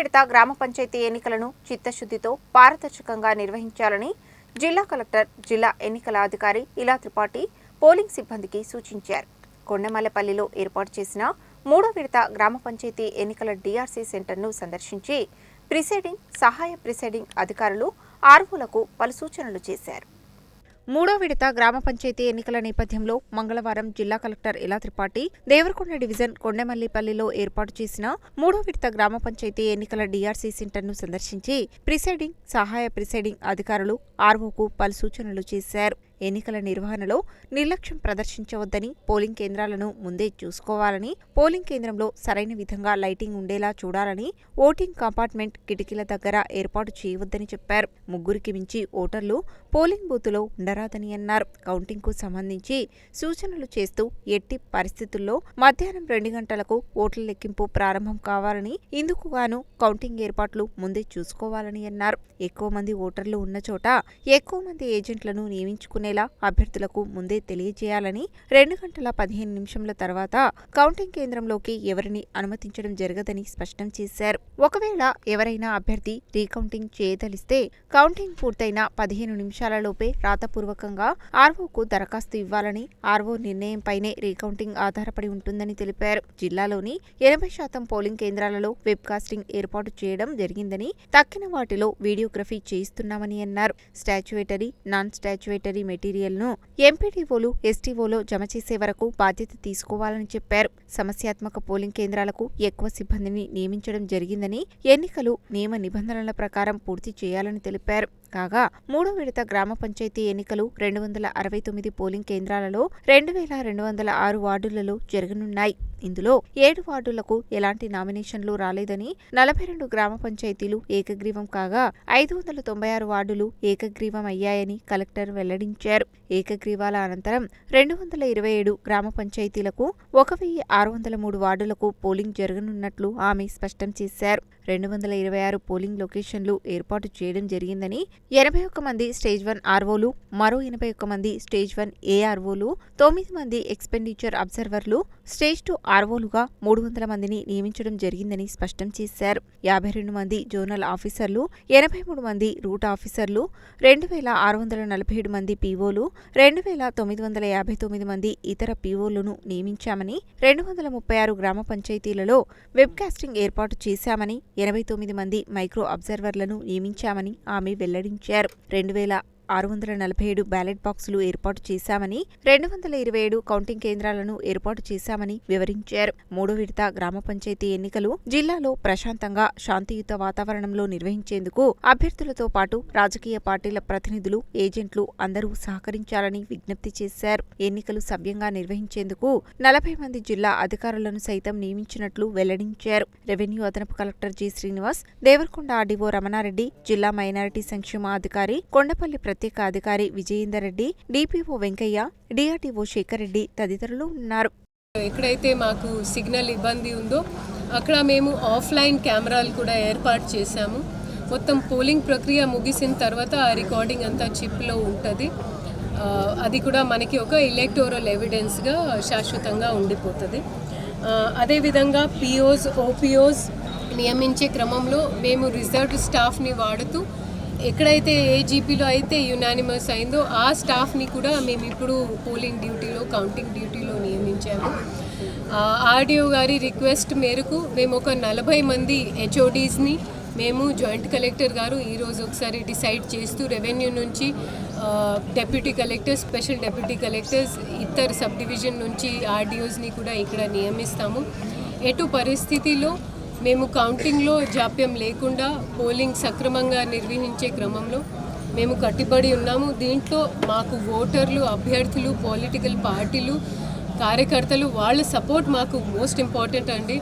విడత గ్రామ పంచాయతీ ఎన్నికలను చిత్తశుద్ధితో పారదర్శకంగా నిర్వహించాలని జిల్లా కలెక్టర్ జిల్లా ఎన్నికల అధికారి ఇలా త్రిపాఠి పోలింగ్ సిబ్బందికి సూచించారు. కొండమల్లపల్లిలో ఏర్పాటు చేసిన మూడో విడత గ్రామ పంచాయతీ ఎన్నికల డిఆర్సీ సెంటర్ను సందర్శించి ప్రిసైడింగ్ సహాయ ప్రిసైడింగ్ అధికారులు ఆర్వోలకు పలు సూచనలు చేశారు. మూడో విడత గ్రామ పంచాయతీ ఎన్నికల నేపథ్యంలో మంగళవారం జిల్లా కలెక్టర్ ఇలా త్రిపాఠి దేవరకొండ డివిజన్ కొండమల్లిపల్లిలో ఏర్పాటు చేసిన మూడో విడత గ్రామ పంచాయతీ ఎన్నికల డీఆర్సీ సెంటర్ను సందర్శించి ప్రిసైడింగ్ సహాయ ప్రిసైడింగ్ అధికారులు ఆర్వోకు పలు సూచనలు చేశారు. ఎన్నికల నిర్వహణలో నిర్లక్ష్యం ప్రదర్శించవద్దని పోలింగ్ కేంద్రాలను ముందే చూసుకోవాలని పోలింగ్ కేంద్రంలో సరైన విధంగా లైటింగ్ ఉండేలా చూడాలని ఓటింగ్ కంపార్ట్మెంట్ కిటికీల దగ్గర ఏర్పాటు చేయవద్దని చెప్పారు. ముగ్గురికి మించి ఓటర్లు పోలింగ్ బూతులో ఉండరాదని అన్నారు. కౌంటింగ్కు సంబంధించి సూచనలు చేస్తూ ఎట్టి పరిస్థితుల్లో మధ్యాహ్నం రెండు గంటలకు ఓట్ల లెక్కింపు ప్రారంభం కావాలని ఇందుకు గాను కౌంటింగ్ ఏర్పాట్లు ముందే చూసుకోవాలని అన్నారు. ఎక్కువ మంది ఓటర్లు ఉన్న చోట ఎక్కువ మంది ఏజెంట్లను నియమించుకునే నియమించుకునేలా అభ్యర్థులకు ముందే తెలియజేయాలని రెండు గంటల పదిహేను నిమిషంల తర్వాత కౌంటింగ్ కేంద్రంలోకి ఎవరిని అనుమతించడం జరగదని స్పష్టం చేశారు. ఒకవేళ ఎవరైనా అభ్యర్థి రీకౌంటింగ్ చేయదలిస్తే కౌంటింగ్ పూర్తయిన పదిహేను నిమిషాలలోపే రాతపూర్వకంగా ఆర్వోకు దరఖాస్తు ఇవ్వాలని ఆర్వో నిర్ణయంపైనే రీకౌంటింగ్ ఆధారపడి ఉంటుందని తెలిపారు. జిల్లాలోని ఎనభై శాతం పోలింగ్ కేంద్రాలలో వెబ్ కాస్టింగ్ ఏర్పాటు చేయడం జరిగిందని తక్కిన వాటిలో వీడియోగ్రఫీ చేయిస్తున్నామని అన్నారు. స్టాచ్యువేటరీ నాన్ స్టాచ్యువేటరీ మెటీరియల్ను ఎంపీడీఓలు ఎస్టీఓలో జమ చేసే వరకు బాధ్యత తీసుకోవాలని చెప్పారు. సమస్యాత్మక పోలింగ్ కేంద్రాలకు ఎక్కువ సిబ్బందిని నియమించడం జరిగిందని ఎన్నికలు నియమ నిబంధనల ప్రకారం పూర్తి చేయాలని తెలిపారు. కాగా మూడో విడత గ్రామ పంచాయతీ ఎన్నికలు రెండు వందల అరవై తొమ్మిది పోలింగ్ కేంద్రాలలో రెండు వేల రెండు వందల ఆరు వార్డులలో జరగనున్నాయి. ఇందులో ఏడు వార్డులకు ఎలాంటి నామినేషన్లు రాలేదని నలభై రెండు గ్రామ పంచాయతీలు ఏకగ్రీవం కాగా ఐదు వందల తొంభై ఆరు వార్డులు ఏకగ్రీవం అయ్యాయని కలెక్టర్ వెల్లడించారు. ఏకగ్రీవాల అనంతరం రెండు వందల ఇరవై ఏడు గ్రామ పంచాయతీలకు ఒక వెయ్యి ఆరు వందల మూడు వార్డులకు పోలింగ్ జరగనున్నట్లు ఆమె స్పష్టం చేశారు. రెండు వందల ఇరవై ఆరు పోలింగ్ లొకేషన్లు ఏర్పాటు చేయడం జరిగిందని ఎనభై ఒక్క మంది స్టేజ్ వన్ ఆర్వోలు మరో ఎనభై ఒక్క మంది స్టేజ్ వన్ ఏఆర్ఓలు తొమ్మిది మంది ఎక్స్పెండిచర్ అబ్జర్వర్లు స్టేజ్ టూ ఆర్వోలుగా మూడు వందల మందిని నియమించడం జరిగిందని స్పష్టం చేశారు. యాభై రెండు మంది జోనల్ ఆఫీసర్లు ఎనభై మూడు మంది రూట్ ఆఫీసర్లు రెండు వేల ఆరు వందల నలభై ఏడు మంది పీఓలు రెండు వేల తొమ్మిది వందల యాభై తొమ్మిది మంది ఇతర పీఓలను నియమించామని రెండు వందల ముప్పై ఆరు గ్రామ పంచాయతీలలో వెబ్కాస్టింగ్ ఏర్పాటు చేశామని ఎనభై తొమ్మిది మంది మైక్రో అబ్జర్వర్లను నియమించామని ఆమె వెల్లడి వెల్లడించారు రెండు వేల ఆరు వందల నలభై ఏడు బ్యాలెట్ బాక్సులు ఏర్పాటు చేశామని రెండు వందల ఇరవై ఏడు కౌంటింగ్ కేంద్రాలను ఏర్పాటు చేశామని వివరించారు. మూడో విడత గ్రామ పంచాయతీ ఎన్నికలు జిల్లాలో ప్రశాంతంగా శాంతియుత వాతావరణంలో నిర్వహించేందుకు అభ్యర్థులతో పాటు రాజకీయ పార్టీల ప్రతినిధులు ఏజెంట్లు అందరూ సహకరించాలని విజ్ఞప్తి చేశారు. ఎన్నికలు సవ్యంగా నిర్వహించేందుకు నలభై మంది జిల్లా అధికారులను సైతం నియమించినట్లు వెల్లడించారు. రెవెన్యూ అదనపు collector G Srinivas Devarakonda RDO Ramana Reddy జిల్లా మైనారిటీ సంక్షేమ అధికారి కొండపల్లి ప్రత్యేక అధికారి విజయేందర్ రెడ్డి డిపిఓ వెంకయ్య డిఆర్టీఓ శేఖర్ రెడ్డి తదితరులు ఉన్నారు. ఎక్కడైతే మాకు సిగ్నల్ ఇబ్బంది ఉందో అక్కడ మేము ఆఫ్లైన్ కెమెరాలు కూడా ఏర్పాటు చేశాము. మొత్తం పోలింగ్ ప్రక్రియ ముగిసిన తర్వాత ఆ రికార్డింగ్ అంతా చిప్లో ఉంటుంది. అది కూడా మనకి ఒక ఎలక్టోరల్ ఎవిడెన్స్గా శాశ్వతంగా ఉండిపోతుంది. అదేవిధంగా పిఓస్ ఓపీఓస్ నియమించే క్రమంలో మేము రిజర్వ్డ్ స్టాఫ్ని వాడుతూ ఎక్కడైతే ఏ జీపీలో అయితే యునానిమస్ అయిందో ఆ స్టాఫ్ని కూడా మేము ఇప్పుడు పోలింగ్ డ్యూటీలో కౌంటింగ్ డ్యూటీలో నియమించాము. ఆర్డీఓ గారి రిక్వెస్ట్ మేరకు మేము ఒక నలభై మంది హెచ్ఓడీస్ని మేము జాయింట్ కలెక్టర్ గారు ఈరోజు ఒకసారి డిసైడ్ చేస్తూ రెవెన్యూ నుంచి deputy collectors special deputy collectors ఇతర సబ్ డివిజన్ నుంచి ఆర్డీఓస్ని కూడా ఇక్కడ నియమిస్తాము. ఎటు పరిస్థితిలో మేము కౌంటింగ్లో జాప్యం లేకుండా పోలింగ్ సక్రమంగా నిర్వహించే క్రమంలో మేము కట్టుబడి ఉన్నాము. దీంట్లో మాకు ఓటర్లు అభ్యర్థులు పొలిటికల్ పార్టీలు కార్యకర్తలు వాళ్ళ సపోర్ట్ మాకు మోస్ట్ ఇంపార్టెంట్ అండి.